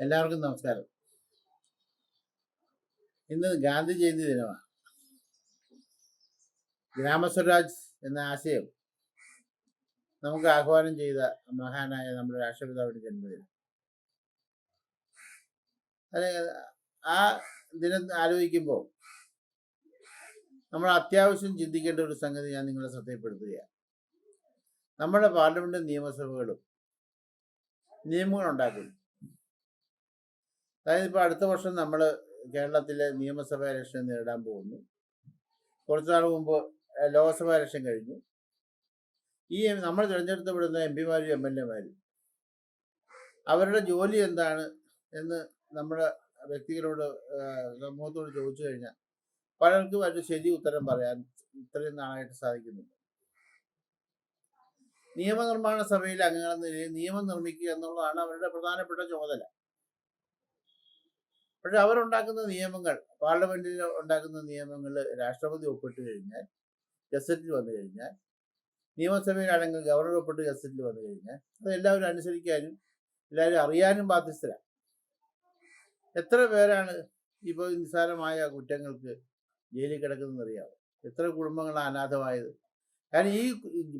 എല്ലാവർക്കും നമസ്കാരം. ഇന്ന് ഗാന്ധി ജയന്തി ദിനമാണ്. ഗ്രാമസ്വരാജ് എന്ന ആശയം നമുക്ക് ആഹ്വാനം ചെയ്ത മഹാനായ നമ്മുടെ രാഷ്ട്രപിതാവിന്റെ ജന്മദിനം. അതെ ആ ദിനം ആലോചിക്കുമ്പോൾ നമ്മൾ അത്യാവശ്യം ചിന്തിക്കേണ്ട ഒരു സംഗതി ഞാൻ നിങ്ങളെ ശ്രദ്ധയപ്പെടുത്തുകയാണ് നമ്മുടെ പാർലമെന്റ് നിയമസഭകളും നിയമങ്ങൾ ഉണ്ടാക്കുന്നു അതായത് ഇപ്പോൾ അടുത്ത വർഷം നമ്മൾ കേരളത്തിലെ നിയമസഭാ ഇലക്ഷൻ നേടാൻ പോകുന്നു. കുറച്ച് നാൾ മുമ്പ് ലോക്സഭാ ഇലക്ഷൻ കഴിഞ്ഞു. ഈ നമ്മൾ തിരഞ്ഞെടുത്തപ്പെടുന്ന എം പിമാരും എം എൽ എമാരും അവരുടെ ജോലി എന്താണ് എന്ന് നമ്മുടെ വ്യക്തികളോട് സമൂഹത്തോട് ചോദിച്ചു കഴിഞ്ഞാൽ പലർക്കും അതിന് ശരി ഉത്തരം പറയാൻ ഇത്രയും നാളായിട്ട് സാധിക്കുന്നില്ല. നിയമനിർമ്മാണ സഭയിലെ അംഗങ്ങളെന്ന നിലയിൽ നിയമം നിർമ്മിക്കുക എന്നുള്ളതാണ് അവരുടെ പ്രധാനപ്പെട്ട ചുമതല. പക്ഷെ അവരുണ്ടാക്കുന്ന നിയമങ്ങൾ പാർലമെന്റിൽ ഉണ്ടാക്കുന്ന നിയമങ്ങൾ രാഷ്ട്രപതി ഒപ്പിട്ട് കഴിഞ്ഞാൽ ഗസറ്റിൽ വന്നു കഴിഞ്ഞാൽ നിയമസഭയിലാണെങ്കിൽ ഗവർണർ ഒപ്പിട്ട് ഗസറ്റിൽ വന്നു കഴിഞ്ഞാൽ അത് എല്ലാവരും അനുസരിക്കാനും എല്ലാവരും അറിയാനും ബാധ്യസ്ഥരാണ് എത്ര പേരാണ് ഇപ്പോൾ നിസ്സാരമായ കുറ്റങ്ങൾക്ക് ജയിലിൽ കിടക്കുന്നതെന്ന് അറിയാമോ എത്ര കുടുംബങ്ങളാണ് അനാഥമായത്? കാരണം ഈ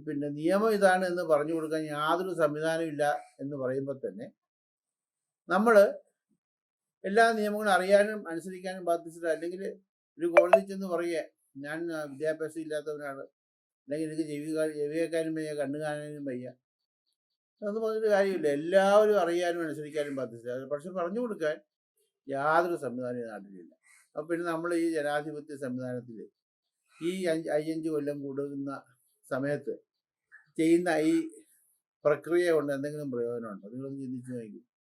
പിന്നെ നിയമം ഇതാണ് എന്ന് പറഞ്ഞു കൊടുക്കാൻ യാതൊരു സംവിധാനം ഇല്ല എന്ന് പറയുമ്പോൾ തന്നെ നമ്മൾ എല്ലാ നിയമങ്ങളും അറിയാനും അനുസരിക്കാനും ബാധ്യസ്ഥ അല്ലെങ്കിൽ ഒരു കോടതി ചെന്ന് പറയുക ഞാൻ വിദ്യാഭ്യാസം ഇല്ലാത്തവനാണ്. അല്ലെങ്കിൽ എനിക്ക് ചെവി കാ- ചെവി കേൾക്കാനും വയ്യ കണ്ണു കാണാനും വയ്യ. അതൊന്നും പറഞ്ഞിട്ട് കാര്യമില്ല. എല്ലാവരും അറിയാനും അനുസരിക്കാനും ബാധ്യസ്ഥ പക്ഷെ പറഞ്ഞു കൊടുക്കാൻ യാതൊരു സംവിധാനം ഈ നാട്ടിലില്ല. അപ്പം പിന്നെ നമ്മൾ ഈ ജനാധിപത്യ സംവിധാനത്തിൽ ഈ അഞ്ച് അയ്യഞ്ച് കൊല്ലം കൂടുന്ന സമയത്ത് ചെയ്യുന്ന ഈ പ്രക്രിയ കൊണ്ട് എന്തെങ്കിലും പ്രയോജനമുണ്ടോ? നിങ്ങളൊന്ന് ചിന്തിച്ചു നോക്കി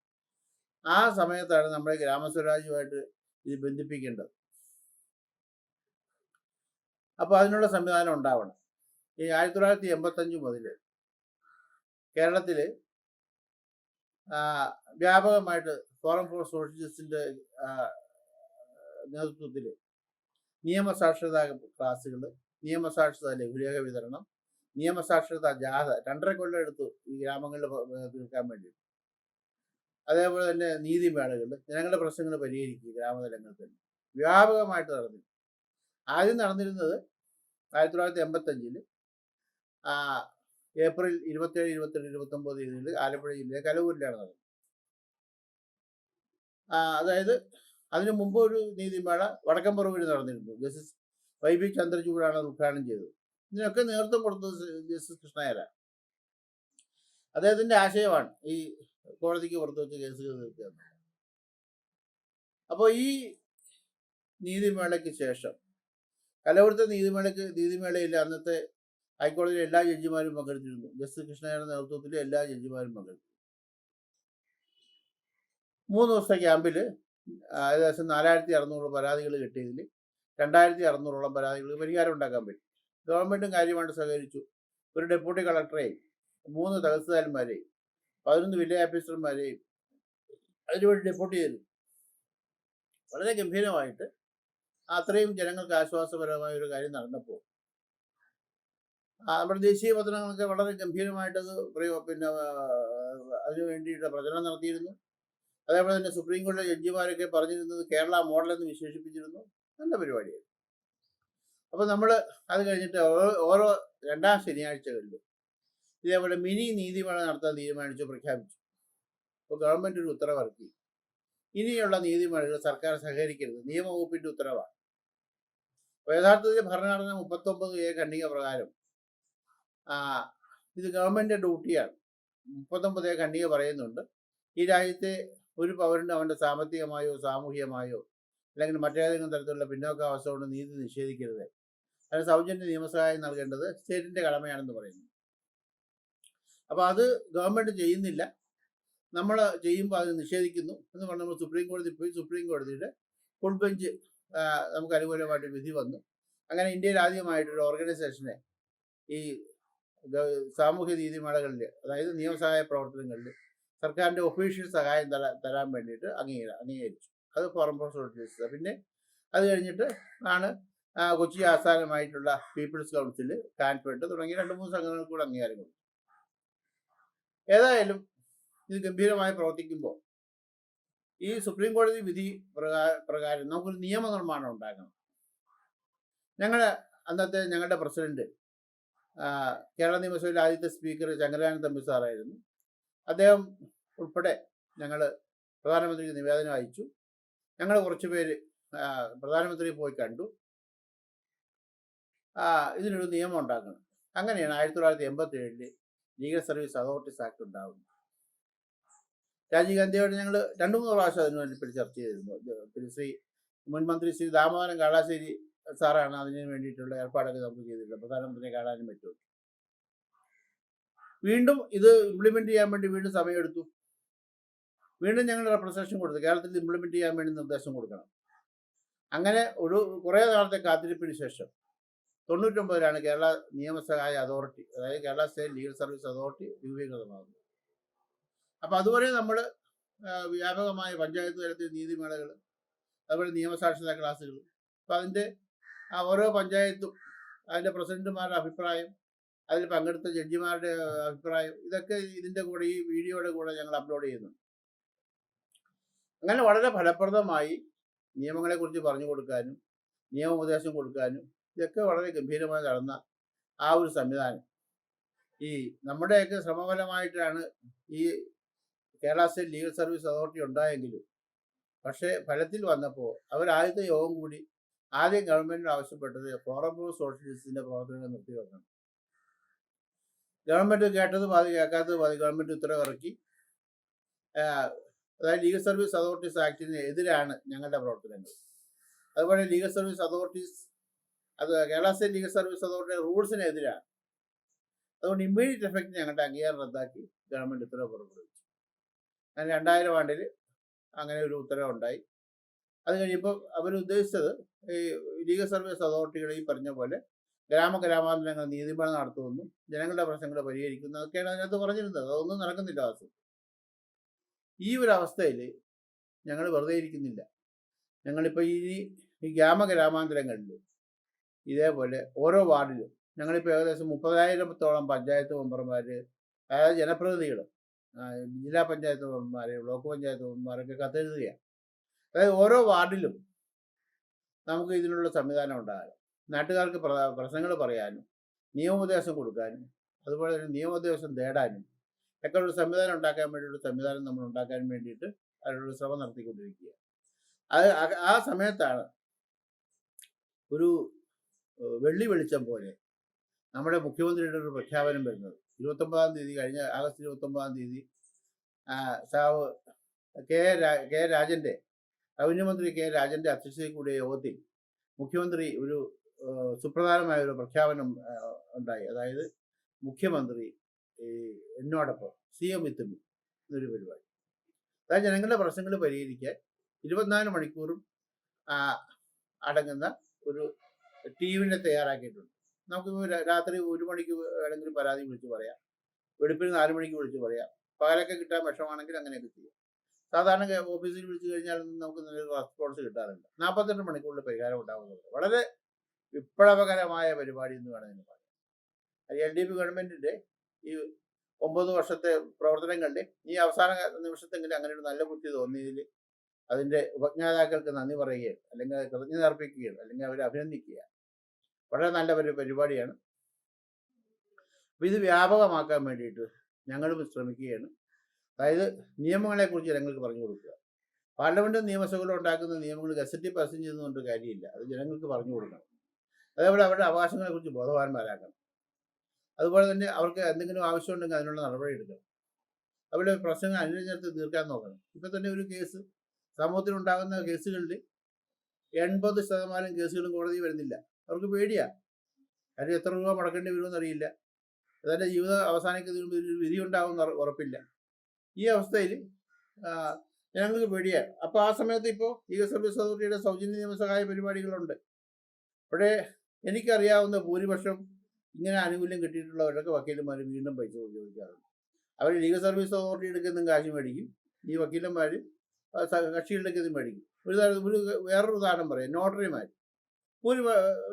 ആ സമയത്താണ് നമ്മുടെ ഗ്രാമസ്വരാജ്യമായിട്ട് ഇത് ബന്ധിപ്പിക്കേണ്ടത്. അപ്പോൾ അതിനുള്ള സംവിധാനം ഉണ്ടാവണം. ഈ ആയിരത്തി തൊള്ളായിരത്തി എൺപത്തഞ്ച് മുതൽ കേരളത്തിൽ വ്യാപകമായിട്ട് ഫോറം ഫോർ സോഷ്യലിസ്റ്റിന്റെ നേതൃത്വത്തിൽ നിയമസാക്ഷരതാ ക്ലാസ്സുകൾ നിയമസാക്ഷരതാ ലഘുലേഖ വിതരണം നിയമസാക്ഷരതാ ജാഥ രണ്ടര കൊല്ലം എടുത്തു ഈ ഗ്രാമങ്ങളിൽ തീർക്കാൻ വേണ്ടി അതേപോലെ തന്നെ നീതിമേളകൾ ജനങ്ങളുടെ പ്രശ്നങ്ങൾ പരിഹരിക്കുക ഗ്രാമതലങ്ങളിൽ വ്യാപകമായിട്ട് നടന്നു ആദ്യം നടന്നിരുന്നത് ആയിരത്തി തൊള്ളായിരത്തി എൺപത്തഞ്ചിൽ ഏപ്രിൽ ഇരുപത്തേഴ് ഇരുപത്തെട്ട് ഇരുപത്തൊമ്പത് തീയതിയിൽ ആലപ്പുഴ ജില്ലയിലെ കലവൂരിലാണ് നടന്നത്. അതായത് അതിനു മുമ്പ് ഒരു നീതിമേള വടക്കംപുറവിൽ നടന്നിരുന്നു. ജസ്റ്റിസ് വൈ ബി ചന്ദ്രചൂഡാണ് അത് ഉദ്ഘാടനം ചെയ്തത്. ഇതിനൊക്കെ നേതൃത്വം കൊടുത്തത് ജസ്റ്റിസ് കൃഷ്ണയരാണ് അദ്ദേഹത്തിന്റെ ആശയമാണ് ഈ കോടതിക്ക് പുറത്ത് വെച്ച് കേസുകൾ തീർക്കുകയാണ്. അപ്പോൾ ഈ നീതിമേളയ്ക്ക് ശേഷം കലവൃത്ത നീതിമേളയ്ക്ക് നീതിമേളയിൽ അന്നത്തെ ഹൈക്കോടതിയിലെ എല്ലാ ജഡ്ജിമാരും പങ്കെടുത്തിരുന്നു. ജസ്റ്റിസ് കൃഷ്ണയുടെ നേതൃത്വത്തിൽ എല്ലാ ജഡ്ജിമാരും പങ്കെടുത്തു. മൂന്ന് ദിവസത്തെ ക്യാമ്പിൽ ഏകദേശം നാലായിരത്തി അറുന്നൂറ് പരാതികൾ കിട്ടിയതിൽ രണ്ടായിരത്തി അറുന്നൂറോളം പരാതികൾ പരിഹാരം ഉണ്ടാക്കാൻ പറ്റി. ഗവൺമെന്റും കാര്യമായിട്ട് സഹകരിച്ചു. ഒരു ഡെപ്യൂട്ടി കളക്ടറെയും മൂന്ന് തഹസിൽദാർമാരെയും പതിനൊന്ന് വില്ലേജ് ഓഫീസർമാരെയും അതിനുവേണ്ടി ഡെപ്യൂട്ടി ചെയ്തു വളരെ ഗംഭീരമായിട്ട് അത്രയും ജനങ്ങൾക്ക് ആശ്വാസപരമായ ഒരു കാര്യം നടന്നപ്പോൾ. നമ്മുടെ ദേശീയ പത്രങ്ങളൊക്കെ വളരെ ഗംഭീരമായിട്ടത് പ്രയോ പിന്നെ അതിനു വേണ്ടിയിട്ട് പ്രചരണം നടത്തിയിരുന്നു. അതേപോലെ തന്നെ സുപ്രീം കോടതി ജഡ്ജിമാരൊക്കെ പറഞ്ഞിരുന്നത് കേരള മോഡൽ എന്ന് വിശേഷിപ്പിച്ചിരുന്നു. നല്ല പരിപാടിയായിരുന്നു. അപ്പോൾ നമ്മൾ അത് കഴിഞ്ഞിട്ട് ഓരോ രണ്ടാം ശനിയാഴ്ചകളിലും ഇതേപോലെ മിനി നീതിമേള നടത്താൻ തീരുമാനിച്ചു പ്രഖ്യാപിച്ചു. അപ്പോൾ ഗവൺമെന്റ് ഒരു ഉത്തരവിറക്കി. ഇനിയുള്ള നീതിമേളകൾ സർക്കാർ സഹകരിക്കരുത്. നിയമവകുപ്പിന്റെ ഉത്തരവാണ്. അപ്പോൾ യഥാർത്ഥത്തിൽ ഭരണഘടന മുപ്പത്തൊമ്പത് എ ഖണ്ഡിക പ്രകാരം ഇത് ഗവൺമെന്റ് ഡ്യൂട്ടിയാണ്. മുപ്പത്തൊമ്പത് എ ഖണ്ഡിക പറയുന്നുണ്ട്. ഈ രാജ്യത്തെ ഒരു പൗരന് അവന്റെ സാമ്പത്തികമായോ സാമൂഹികമായോ അല്ലെങ്കിൽ മറ്റേതെങ്കിലും തരത്തിലുള്ള പിന്നോക്കാവസ്ഥ കൊണ്ട് നീതി നിഷേധിക്കരുത്. അതിന് സൗജന്യ നിയമസഹായം നൽകേണ്ടത് സ്റ്റേറ്റിന്റെ കടമയാണെന്ന് പറയുന്നു. അപ്പോൾ അത് ഗവൺമെന്റ് ചെയ്യുന്നില്ല. നമ്മൾ ചെയ്യുമ്പോൾ അത് നിഷേധിക്കുന്നു എന്ന് പറഞ്ഞ് നമ്മൾ സുപ്രീം കോടതി പോയി സുപ്രീം കോടതിയുടെ ഫുൾ ബെഞ്ച് നമുക്ക് അനുകൂലമായിട്ട് വിധി വന്നു. അങ്ങനെ ഇന്ത്യയിൽ ആദ്യമായിട്ടൊരു ഓർഗനൈസേഷനെ ഈ സാമൂഹ്യ നീതിമേളകളിൽ അതായത് നിയമസഹായ പ്രവർത്തനങ്ങളിൽ സർക്കാരിന്റെ ഒഫീഷ്യൽ സഹായം തരാ തരാൻ വേണ്ടിയിട്ട് അംഗീക അംഗീകരിച്ചു. അത് ഫോറം ഫോർ സോഷ്യലിസ്റ്റ് പിന്നെ അത് കഴിഞ്ഞിട്ട് ആണ് കൊച്ചി ആസ്ഥാനമായിട്ടുള്ള പീപ്പിൾസ് കൗൺസിൽ കാൻഫെഡ് തുടങ്ങിയ രണ്ട് മൂന്ന് സംഘങ്ങൾക്ക് കൂടെ അംഗീകാരം കൊടുത്തു. ഏതായാലും ഇത് ഗംഭീരമായി പ്രവർത്തിക്കുമ്പോൾ ഈ സുപ്രീം കോടതി വിധി പ്രകാ- പ്രകാരം നമുക്കൊരു നിയമനിർമ്മാണം ഉണ്ടാക്കണം ഞങ്ങളുടെ അന്നത്തെ ഞങ്ങളുടെ പ്രസിഡന്റ് കേരള നിയമസഭയിലെ ആദ്യത്തെ സ്പീക്കർ ചങ്കരാനന്ദ തമ്പി സാറായിരുന്നു. അദ്ദേഹം ഉൾപ്പെടെ ഞങ്ങൾ പ്രധാനമന്ത്രിക്ക് നിവേദനം അയച്ചു. ഞങ്ങൾ കുറച്ച് പേര് പ്രധാനമന്ത്രി പോയി കണ്ടു. ഇതിനൊരു നിയമം ഉണ്ടാക്കണം. അങ്ങനെയാണ് ആയിരത്തി തൊള്ളായിരത്തി എൺപത്തി ഏഴിൽ ലീഗൽ സർവീസ് അതോറിറ്റീസ് ആക്ട് ഉണ്ടാകുന്നത് രാജീവ് ഗാന്ധിയോട് ഞങ്ങൾ രണ്ടു മൂന്ന് പ്രാവശ്യം അതിനു വേണ്ടി ചർച്ച ചെയ്തിരുന്നു. ശ്രീ മുൻ മന്ത്രി ശ്രീ ദാമോദരൻ കാളാശ്ശേരി സാറാണ് അതിന് വേണ്ടിയിട്ടുള്ള ഏർപ്പാടൊക്കെ നമുക്ക് ചെയ്തിട്ടുള്ളത്. പ്രധാനമന്ത്രിയെ കാണാനും പറ്റും വീണ്ടും ഇത് ഇംപ്ലിമെന്റ് ചെയ്യാൻ വേണ്ടി വീണ്ടും സമയമെടുത്തു. വീണ്ടും ഞങ്ങൾ റെപ്രസേഷൻ കൊടുത്തു. കേരളത്തിൽ ഇംപ്ലിമെന്റ് ചെയ്യാൻ വേണ്ടി നിർദ്ദേശം കൊടുക്കണം. അങ്ങനെ ഒരു കുറേ നാളത്തെ കാത്തിരിപ്പിന് ശേഷം തൊണ്ണൂറ്റൊമ്പതിലാണ് കേരള നിയമസഹായ അതോറിറ്റി അതായത് Kerala State Legal Service Authority രൂപീകൃതമാകുന്നത്. അപ്പോൾ അതുവരെ നമ്മൾ വ്യാപകമായ പഞ്ചായത്ത് തലത്തിൽ നീതിമേളകൾ അതുപോലെ നിയമസാക്ഷരതാ ക്ലാസ്സുകൾ അപ്പോൾ അതിന്റെ ആ ഓരോ പഞ്ചായത്തും അതിന്റെ പ്രസിഡന്റുമാരുടെ അഭിപ്രായം അതിൽ പങ്കെടുത്ത ജഡ്ജിമാരുടെ അഭിപ്രായം ഇതൊക്കെ ഇതിന്റെ കൂടെ ഈ വീഡിയോയുടെ കൂടെ ഞങ്ങൾ അപ്ലോഡ് ചെയ്യുന്നുണ്ട്. അങ്ങനെ വളരെ ഫലപ്രദമായി നിയമങ്ങളെക്കുറിച്ച് പറഞ്ഞു കൊടുക്കാനും നിയമോപദേശം കൊടുക്കാനും ഇതൊക്കെ വളരെ ഗംഭീരമായി നടന്ന ആ ഒരു സംവിധാനം. ഈ നമ്മുടെയൊക്കെ ശ്രമഫലമായിട്ടാണ് ഈ Kerala State Legal Service Authority ഉണ്ടായെങ്കിലും. പക്ഷേ ഫലത്തിൽ വന്നപ്പോൾ അവർ ആദ്യത്തെ യോഗം കൂടി ആദ്യം ഗവൺമെന്റിന് ആവശ്യപ്പെട്ടത് ഫോറം ഫോർ സോഷ്യലിസ്റ്റിന്റെ പ്രവർത്തനങ്ങൾ നിർത്തിവെക്കണം ഗവൺമെന്റ് കേട്ടത് പാതി കേൾക്കാത്തത് പാതി ഗവൺമെന്റ് ഉത്തരവിറക്കി. അതായത് ലീഗൽ സർവീസ് അതോറിറ്റീസ് ആക്ടിന് എതിരാണ് ഞങ്ങളുടെ പ്രവർത്തനങ്ങൾ. അതുപോലെ ലീഗൽ സർവീസ് അതോറിറ്റീസ് അത് Kerala State Legal Service Authority റൂൾസിനെതിരാണ്. അതുകൊണ്ട് ഇമ്മീഡിയറ്റ് എഫക്റ്റ് ഞങ്ങളുടെ അംഗീകാരം റദ്ദാക്കി ഗവൺമെന്റ് ഉത്തരവ് പുറപ്പെടുവിച്ചു. അങ്ങനെ രണ്ടായിരം ആണ്ടിൽ അങ്ങനെ ഒരു ഉത്തരവുണ്ടായി. അത് അവർ ഉദ്ദേശിച്ചത് ഈ ലീഗൽ സർവീസ് അതോറിറ്റികൾ ഈ പറഞ്ഞ പോലെ ഗ്രാമ ഗ്രാമാന്തരങ്ങൾ നീതിമാനം നടത്തുമെന്നും ജനങ്ങളുടെ പ്രശ്നങ്ങൾ പരിഹരിക്കുന്നു അതൊക്കെയാണ് അതിനകത്ത് പറഞ്ഞിരുന്നത്. അതൊന്നും നടക്കുന്നില്ല അവസ്ഥ ഈ ഒരു അവസ്ഥയിൽ ഞങ്ങൾ വെറുതെ ഇരിക്കുന്നില്ല. ഞങ്ങളിപ്പോൾ ഈ ഈ ഗ്രാമ ഗ്രാമാന്തരങ്ങളിൽ ഇതേപോലെ ഓരോ വാർഡിലും. ഞങ്ങളിപ്പോൾ ഏകദേശം മുപ്പതിനായിരത്തോളം പഞ്ചായത്ത് മെമ്പർമാർ അതായത് ജനപ്രതിനിധികൾ ജില്ലാ പഞ്ചായത്ത് മെമ്പർമാർ ബ്ലോക്ക് പഞ്ചായത്ത് മെമ്പർമാരൊക്കെ കത്തെഴുതുകയാണ്. അതായത് ഓരോ വാർഡിലും നമുക്ക് ഇതിനുള്ള സംവിധാനം ഉണ്ടാകാം. നാട്ടുകാർക്ക് പ്രശ്നങ്ങൾ പറയാനും നിയമോപദേശം കൊടുക്കാനും അതുപോലെ തന്നെ നിയമോപദേശം തേടാനും ഒക്കെ ഒരു സംവിധാനം ഉണ്ടാക്കാൻ വേണ്ടിയുള്ള സംവിധാനം നമ്മൾ ഉണ്ടാക്കാൻ വേണ്ടിയിട്ട് അതിനുള്ള ശ്രമം നടത്തിക്കൊണ്ടിരിക്കുക അത് ആ- സമയത്താണ് ഒരു വെള്ളി വെളിച്ചം പോലെ നമ്മുടെ മുഖ്യമന്ത്രിയുടെ ഒരു പ്രഖ്യാപനം വരുന്നത്. ഇരുപത്തൊമ്പതാം തീയതി കഴിഞ്ഞ ആഗസ്റ്റ് ഇരുപത്തൊമ്പതാം തീയതി സാവ് കെ കെ രാജന്റെ റവന്യൂ മന്ത്രി കെ രാജന്റെ അധ്യക്ഷതയിൽ കൂടിയ യോഗത്തിൽ മുഖ്യമന്ത്രി ഒരു സുപ്രധാനമായ ഒരു പ്രഖ്യാപനം ഉണ്ടായി. അതായത് മുഖ്യമന്ത്രി എന്നോടൊപ്പം സി എം ഇത്തുമി എന്നൊരു പരിപാടി. അതായത് ജനങ്ങളുടെ പ്രശ്നങ്ങൾ പരിഹരിക്കാൻ ഇരുപത്തിനാല് മണിക്കൂറും അടങ്ങുന്ന ഒരു ടീമിനെ തയ്യാറാക്കിയിട്ടുണ്ട്. നമുക്ക് രാത്രി ഒരു മണിക്ക് വേണമെങ്കിൽ പരാതി വിളിച്ച് പറയാം. വെളുപ്പിന് നാല് മണിക്ക് വിളിച്ച് പറയാം. പകലൊക്കെ കിട്ടാൻ വിഷമാണെങ്കിൽ അങ്ങനെയൊക്കെ ചെയ്യാം. സാധാരണ ഓഫീസിൽ വിളിച്ചു കഴിഞ്ഞാൽ നമുക്ക് നല്ലൊരു റെസ്പോൺസ് കിട്ടാറുണ്ട് നാൽപ്പത്തെട്ട് മണിക്കൂറിൽ പരിഹാരം ഉണ്ടാകുന്നത് വളരെ വിപ്ലവകരമായ പരിപാടി എന്ന് വേണമെങ്കിൽ പറയാം. എൽ ഡി പി ഗവൺമെന്റിന്റെ ഈ ഒമ്പത് വർഷത്തെ പ്രവർത്തനങ്ങളുടെ ഈ അവസാന നിമിഷത്തെങ്കിലും അങ്ങനെ ഒരു നല്ല ബുദ്ധി തോന്നിയതിൽ അതിന്റെ ഉപജ്ഞാതാക്കൾക്ക് നന്ദി പറയുകയും അല്ലെങ്കിൽ കൃതജ്ഞത അർപ്പിക്കുകയും അല്ലെങ്കിൽ അവരെ അഭിനന്ദിക്കുക വളരെ നല്ല ഒരു പരിപാടിയാണ്. അപ്പോൾ ഇത് വ്യാപകമാക്കാൻ വേണ്ടിയിട്ട് ഞങ്ങളും ശ്രമിക്കുകയാണ്. അതായത് നിയമങ്ങളെക്കുറിച്ച് ജനങ്ങൾക്ക് പറഞ്ഞു കൊടുക്കുക. പാർലമെന്റ് നിയമസഭകൾ ഉണ്ടാക്കുന്ന നിയമങ്ങൾ ഗസറ്റിൽ പാസിംഗ് ചെയ്യുന്നതുകൊണ്ട് കാര്യമില്ല. അത് ജനങ്ങൾക്ക് പറഞ്ഞു കൊടുക്കണം. അതേപോലെ അവരുടെ അവകാശങ്ങളെക്കുറിച്ച് ബോധവാന്മാരാക്കണം അതുപോലെ തന്നെ അവർക്ക് എന്തെങ്കിലും ആവശ്യമുണ്ടെങ്കിൽ അതിനുള്ള നടപടി എടുക്കണം. അവരുടെ പ്രശ്നങ്ങൾ അന്വേഷണത്തിൽ തീർക്കാൻ നോക്കണം. ഇപ്പം തന്നെ ഒരു കേസ് സമൂഹത്തിലുണ്ടാകുന്ന കേസുകളിൽ എൺപത് ശതമാനം കേസുകളും കോടതി വരുന്നില്ല. അവർക്ക് പേടിയാ. കാര്യം എത്ര രൂപ മുടക്കേണ്ടി വരുമെന്ന് അറിയില്ല അതിന്റെ ജീവിതം അവസാനിക്കുന്നതിന് ഒരു വിധി ഉണ്ടാകുമെന്ന് ഉറപ്പില്ല. ഈ അവസ്ഥയിൽ ഞങ്ങൾക്ക് പേടിയാണ് അപ്പോൾ ആ സമയത്ത് ഇപ്പോൾ ലീഗൽ സർവീസ് അതോറിറ്റിയുടെ സൗജന്യ നിയമസഹായ പരിപാടികളുണ്ട്. അവിടെ എനിക്കറിയാവുന്ന ഭൂരിപക്ഷം ഇങ്ങനെ ആനുകൂല്യം കിട്ടിയിട്ടുള്ളവരൊക്കെ വക്കീലന്മാർ വീണ്ടും പൈസ ചോദിക്കാറുണ്ട്. അവർ ലീഗൽ സർവീസ് അതോറിറ്റി എടുക്കുന്നതും കാശ് മേടിക്കും. ഈ വക്കീലന്മാർ കക്ഷികളിലേക്ക് ഇത് മേടിക്കും. ഒരു ഒരു വേറൊരു ഉദാഹരണം പറയാം. നോട്ടറിമാർ ഒരു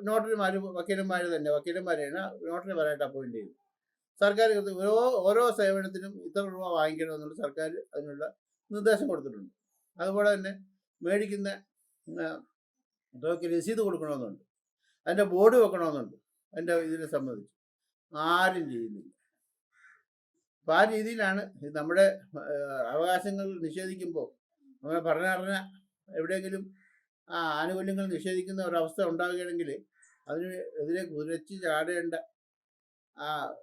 നോട്ടറിമാർ വക്കീലന്മാർ തന്നെ വക്കീലന്മാരെയാണ് നോട്ടറിമാരായിട്ട് അപ്പോയിന്റ് ചെയ്തു. സർക്കാർ ഓരോ ഓരോ സേവനത്തിനും ഇത്ര രൂപ വാങ്ങിക്കണമെന്നുള്ള സർക്കാർ അതിനുള്ള നിർദ്ദേശം കൊടുത്തിട്ടുണ്ട്. അതുപോലെ തന്നെ മേടിക്കുന്ന തുകയ്ക്ക് രസീത് കൊടുക്കണമെന്നുണ്ട്. അതിന്റെ ബോർഡ് വെക്കണമെന്നുണ്ട്. അതിന്റെ ഇതിനെ സംബന്ധിച്ച്. ആരും ചെയ്യുന്നില്ല. അപ്പം ആ രീതിയിലാണ് നമ്മുടെ അവകാശങ്ങൾ നിഷേധിക്കുമ്പോൾ നമ്മുടെ ഭരണഘടന എവിടെയെങ്കിലും ആ ആനുകൂല്യങ്ങൾ നിഷേധിക്കുന്ന ഒരവസ്ഥ ഉണ്ടാവുകയാണെങ്കിൽ അതിന് എതിരെ കുതിരച്ച് ചാടേണ്ട ആ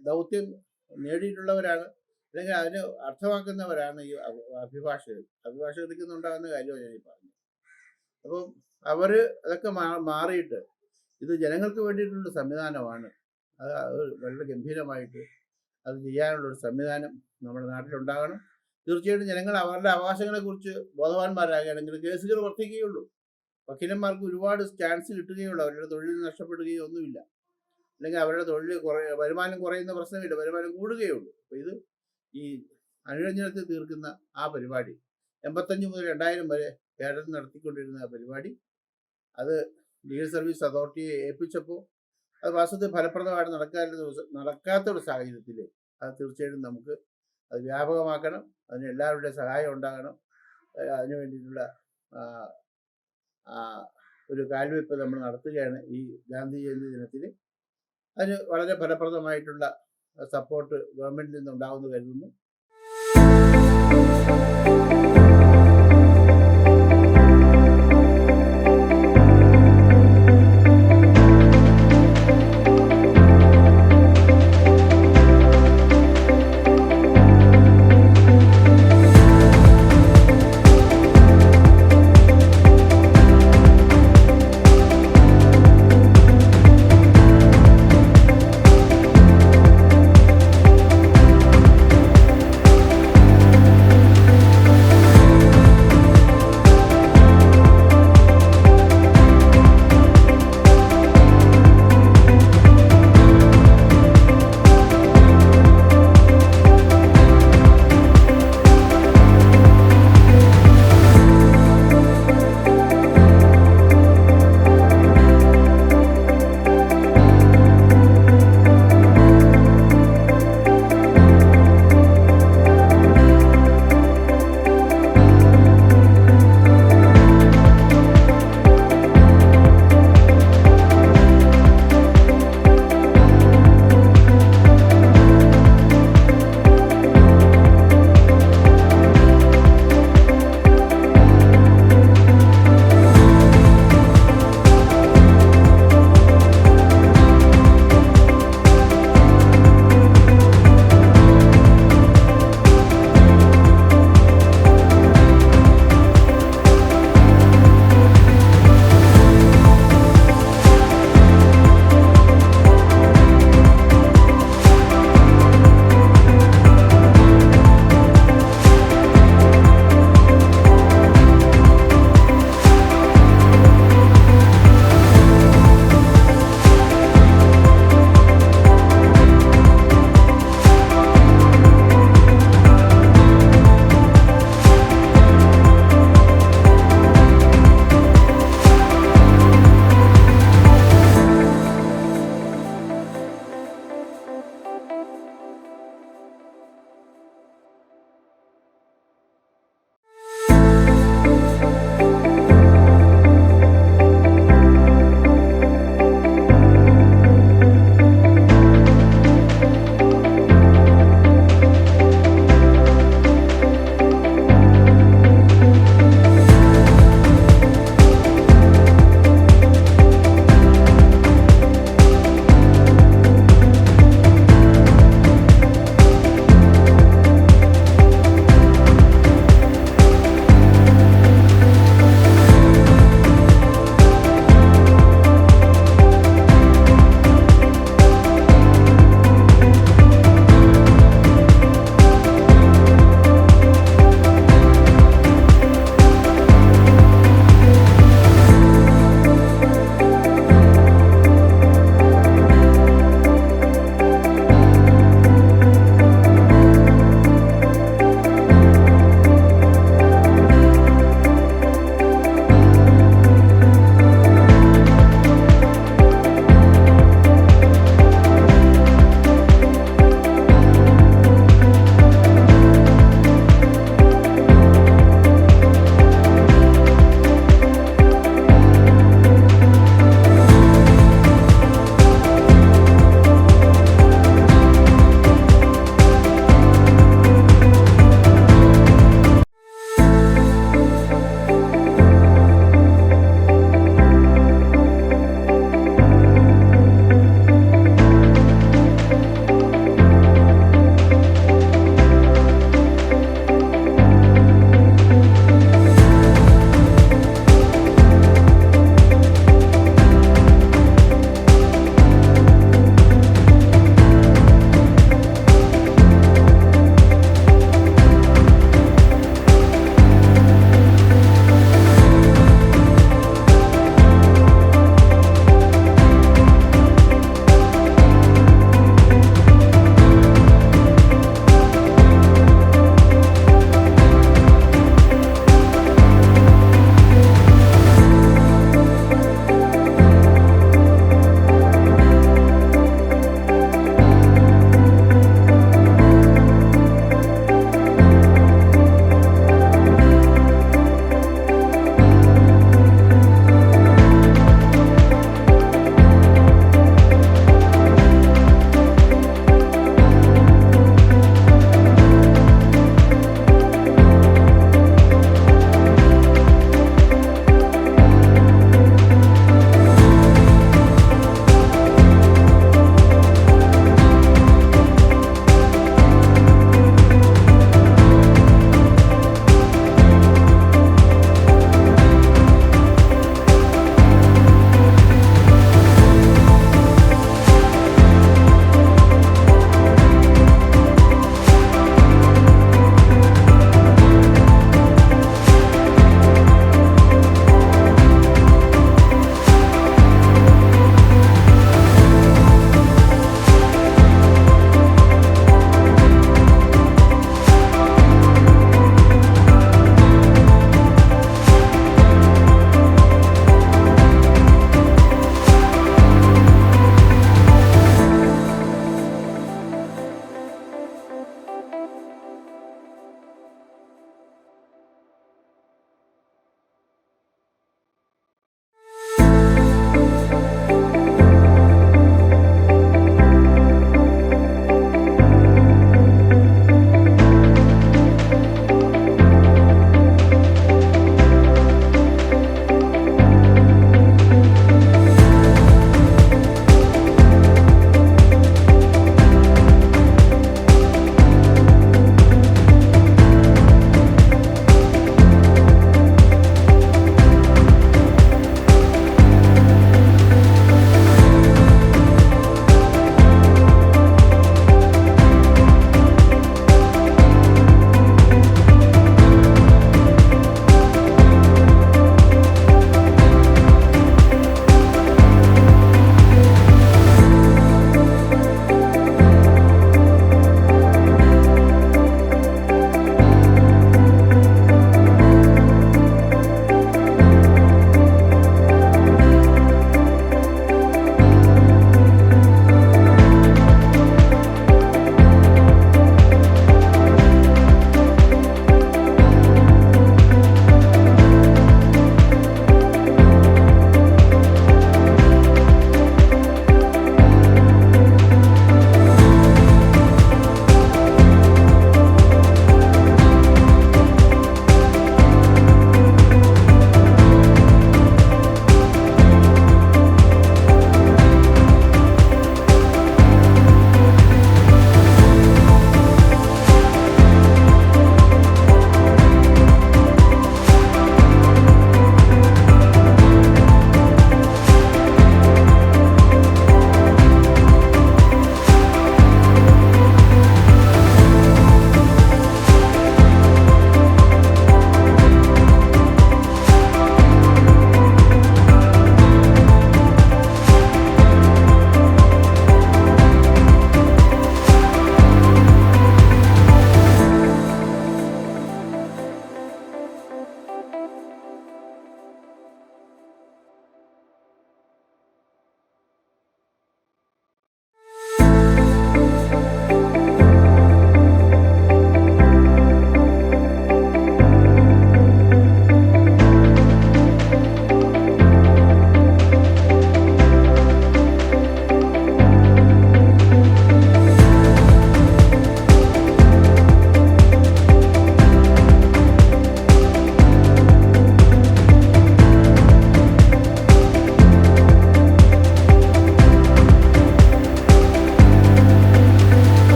ദൗത്യം നേടിയിട്ടുള്ളവരാണ് അല്ലെങ്കിൽ അതിന് അർത്ഥമാക്കുന്നവരാണ് ഈ അഭി- അഭിഭാഷകർ. അഭിഭാഷകർക്ക് ഉണ്ടാകുന്ന കാര്യമാണ് ഞാൻ പറഞ്ഞത്. അപ്പം അവർ അതൊക്കെ മാറിയിട്ട് ഇത് ജനങ്ങൾക്ക് വേണ്ടിയിട്ടുള്ള സംവിധാനമാണ്. അത് വളരെ ഗംഭീരമായിട്ട് അത് ചെയ്യാനുള്ള ഒരു സംവിധാനം നമ്മുടെ നാട്ടിലുണ്ടാകണം. തീർച്ചയായിട്ടും ജനങ്ങൾ അവരുടെ അവകാശങ്ങളെ കുറിച്ച് ബോധവാന്മാരാകുകയാണെങ്കിൽ കേസുകൾ വർദ്ധിക്കുകയുള്ളൂ വക്കീലന്മാർക്ക് ഒരുപാട് ചാൻസ് കിട്ടുകയുള്ളൂ. അവരുടെ തൊഴിൽ നഷ്ടപ്പെടുകയോ ഒന്നുമില്ല. അല്ലെങ്കിൽ അവരുടെ തൊഴിൽ കുറേ വരുമാനം കുറയുന്ന പ്രശ്നമില്ല. വരുമാനം കൂടുകയുള്ളൂ. അപ്പോൾ ഇത് ഈ അനുരഞ്ജനത്തിൽ തീർക്കുന്ന ആ പരിപാടി എൺപത്തഞ്ച് മുതൽ രണ്ടായിരം വരെ കേരളത്തിൽ നടത്തിക്കൊണ്ടിരുന്ന ആ പരിപാടി അത് ലീഗൽ സർവീസ് അതോറിറ്റിയെ ഏൽപ്പിച്ചപ്പോൾ അത് വാസ്തവത്തിൽ ഫലപ്രദമായിട്ട് നടക്കാത്ത നടക്കാത്ത ഒരു സാഹചര്യത്തിൽ അത് തീർച്ചയായിട്ടും നമുക്ക് അത് വ്യാപകമാക്കണം അതിന് എല്ലാവരുടെയും സഹായം ഉണ്ടാകണം. അതിനു വേണ്ടിയിട്ടുള്ള ഒരു കാൽവെപ്പ് നമ്മൾ നടത്തുകയാണ് ഈ ഗാന്ധി ജയന്തി ദിനത്തിൽ അതിന് വളരെ ഫലപ്രദമായിട്ടുള്ള സപ്പോർട്ട് ഗവൺമെന്റിൽ നിന്നുണ്ടാകുമെന്ന് കരുതുന്നു.